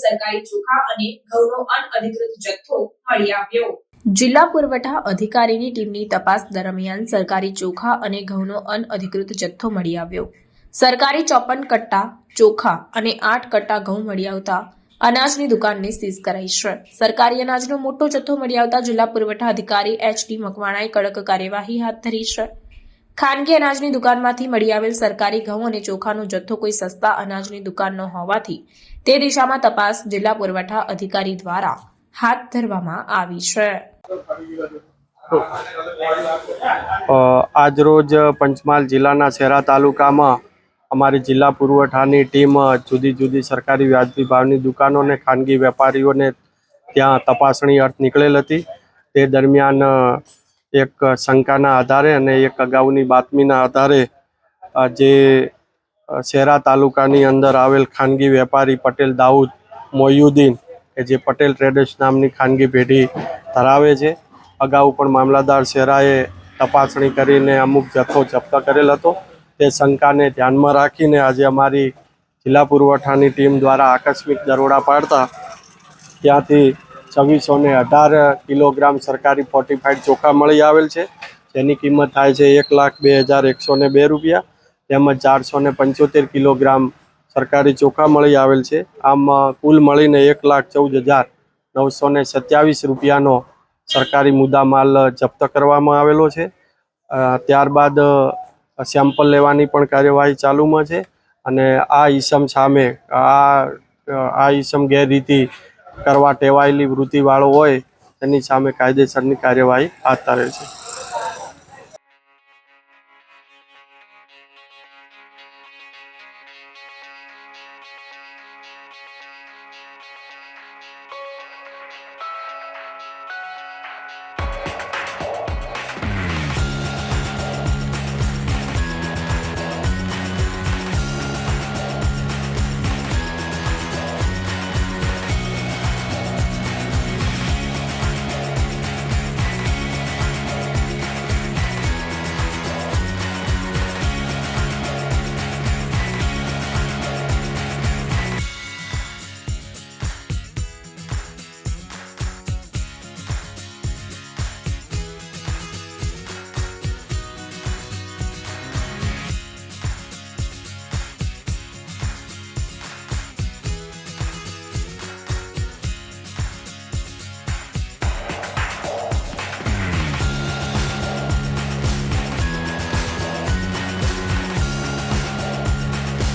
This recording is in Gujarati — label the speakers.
Speaker 1: સરકારી જિલ્લા પુરવઠા અધિકારીની ટીમની તપાસ દરમિયાન સરકારી ચોખા અને ઘઉંનો અનઅધિકૃત જથ્થો મળી આવ્યો. સરકારી ચોપન કટ્ટા, ચોખા અને આઠ કટ્ટા ઘઉં મળી આવતા અનાજની દુકાનને સીઝ કરાઈ છે. સરકારી અનાજનો મોટો જથ્થો મળી આવતા જિલ્લા પુરવઠા અધિકારી એચ ડી મકવાણાએ કડક કાર્યવાહી હાથ ધરી છે. ખાનગી અનાજની દુકાનમાંથી મળી આવેલ સરકારી ઘઉં અને ચોખાનો જથ્થો કોઈ સસ્તા અનાજની દુકાનનો હોવાથી તે દિશામાં તપાસ જિલ્લા પુરવઠા અધિકારી દ્વારા હાથ ધરવામાં આવી છે.
Speaker 2: આજરોજ પંચમહાલ જિલ્લાના શહેરા તાલુકામાં અમારી જિલ્લા પુરવઠાની ટીમ જુદી જુદી સરકારી વ્યાજબી ભાવની દુકાનો અને ખાનગી વેપારીઓને ત્યાં તપાસણી અર્થ નીકળેલ હતી. તે દરમિયાન એક શંકાના આધારે અને એક અગાઉની બાતમીના આધારે જે શેરા તાલુકાની અંદર આવેલ ખાનગી વેપારી પટેલ દાઉદ મોયુદ્દીન, કે જે પટેલ ટ્રેડર્સ નામની ખાનગી પેઢી ધરાવે છે. અગાઉ પણ મામલાદાર શેરાએ તપાસણી કરીને અમુક જથ્થો જપ્ત કરેલ હતો. તે શંકાને ધ્યાનમાં રાખીને આજે અમારી જિલ્લા પુરવઠાની ટીમ દ્વારા આકસ્મિક દરોડા પાડતા ત્યાંથી છવ્વીસો ને અઢાર કિલોગ્રામ સરકારી ફોર્ટિફાઈડ ચોખા મળી આવેલ છે. જેની કિંમત થાય છે એક લાખ બે હજાર એકસો ને બે રૂપિયા. તેમજ ચારસો ને પંચોતેર કિલોગ્રામ સરકારી ચોખા મળી આવેલ છે. આમ કુલ મળીને એક લાખ ચૌદ હજાર નવસો ને સત્યાવીસ રૂપિયાનો સરકારી મુદ્દામાલ જપ્ત કરવામાં આવેલો છે. ત્યારબાદ સેમ્પલ લેવાની પણ કાર્યવાહી ચાલુમાં છે. અને આ ઈસમ સામે, આ આ ઈસમ ગેરરીતિ કરવા ટેવાયેલી વૃત્તિવાળો હોય તેની સામે કાયદેસરની કાર્યવાહી હાથ ધરે છે.